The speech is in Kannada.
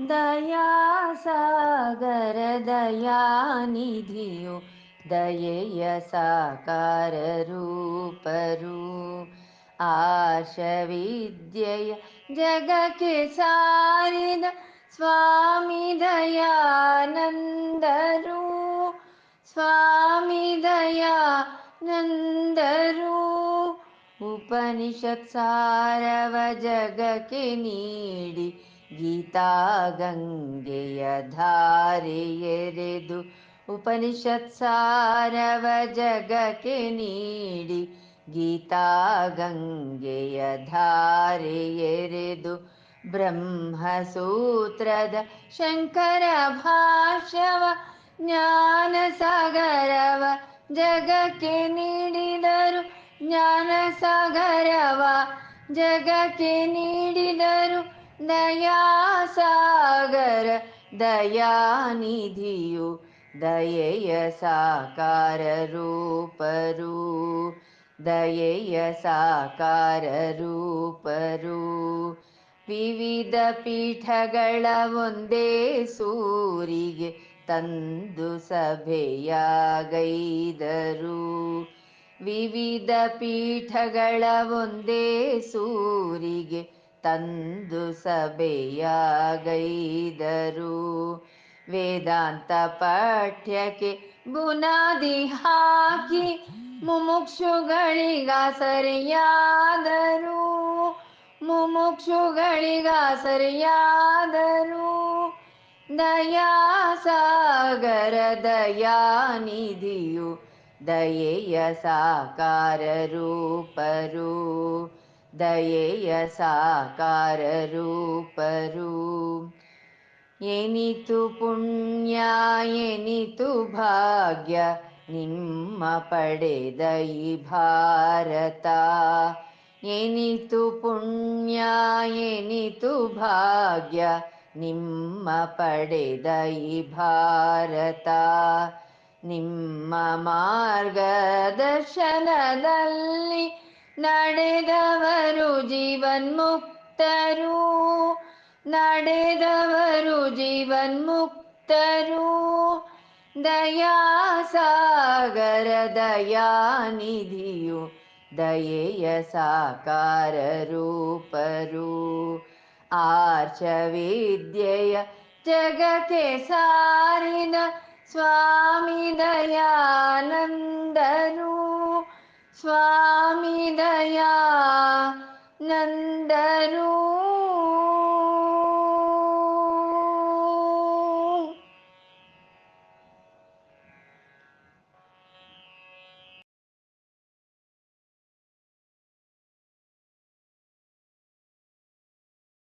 दयासागर दयानिधियो दयेय साकाररूपरु। आशविद्यय जगके सारिद स्वामी दया नन्दरु स्वामी दया नन्दरूप उपनिषत् जगके नीडि ಉಪನಿಷತ್ ಸಾರವ ಜಗಕ್ಕೆ ನೀಡಿ ಗೀತಾ ಗಂಗೆಯ ಧಾರೆ ಎರೆದು ಉಪನಿಷತ್ ಸಾರವ ಜಗಕ್ಕೆ ನೀಡಿ ಗೀತಾ ಗಂಗೆಯ ಧಾರೆ ಎರೆದು ಬ್ರಹ್ಮಸೂತ್ರದ ಶಂಕರ ಭಾಷ್ಯವ ಜ್ಞಾನ ಸಾಗರವ ಜಗಕ್ಕೆ ನೀಡಿದರು ಜ್ಞಾನ ಸಾಗರವ ಜಗಕ್ಕೆ ನೀಡಿದರು ದಯಾ ಸಾಗರ ದಯಾನಿಧಿಯು ದಯೆಯ ಸಾಕಾರ ರೂಪರು. ದಯೆಯ ಸಾಕಾರ ರೂಪರು. ವಿವಿಧ ಪೀಠಗಳ ಒಂದೇ ಸೂರಿಗೆ ತಂದು ಸಭೆಯಾಗೈದರು. ವಿವಿಧ ಪೀಠಗಳ ಒಂದೇ ಸೂರಿಗೆ ತಂದು ಸಭೆಯಾಗೈದರು. ವೇದಾಂತ ಪಠ್ಯಕ್ಕೆ ಬುನಾದಿ ಹಾಕಿ ಮುಮುಕ್ಷುಗಳಿಗ ಸರಿಯಾದರು. ಮುಮುಕ್ಷುಗಳಿಗ ಸರಿಯಾದರು. ದಯಾ ಸಾಗರ ದಯಾನಿಧಿಯು ದಯೆಯ ಸಾಕಾರ ರೂಪರು ದಯೆಯ ಸಾಕಾರ ರೂಪರು. ಎನಿತು ಪುಣ್ಯ, ಎನಿತು ಭಾಗ್ಯ, ನಿಮ್ಮ ಪಡೆದ ಈ ಭಾರತ. ಎನಿತು ಪುಣ್ಯ, ಎನಿತು ಭಾಗ್ಯ, ನಿಮ್ಮ ಪಡೆದ ಈ ಭಾರತ. ನಿಮ್ಮ ಮಾರ್ಗದರ್ಶನದಲ್ಲಿ ನಡೆದವರು ಜೀವನ್ಮುಕ್ತರು. ನಡೆದವರು ಜೀವನ್ಮುಕ್ತರು. ದಯಾ ಸಾಗರ ದಯಾನಿಧಿಯು ದಯೆಯ ಸಾಕಾರ ರೂಪರು ಆರ್ಷವಿದ್ಯೆಯ ಜಗಕ್ಕೆ ಸಾರಿದ ಸ್ವಾಮಿ ದಯಾನಂದರು नन्दनू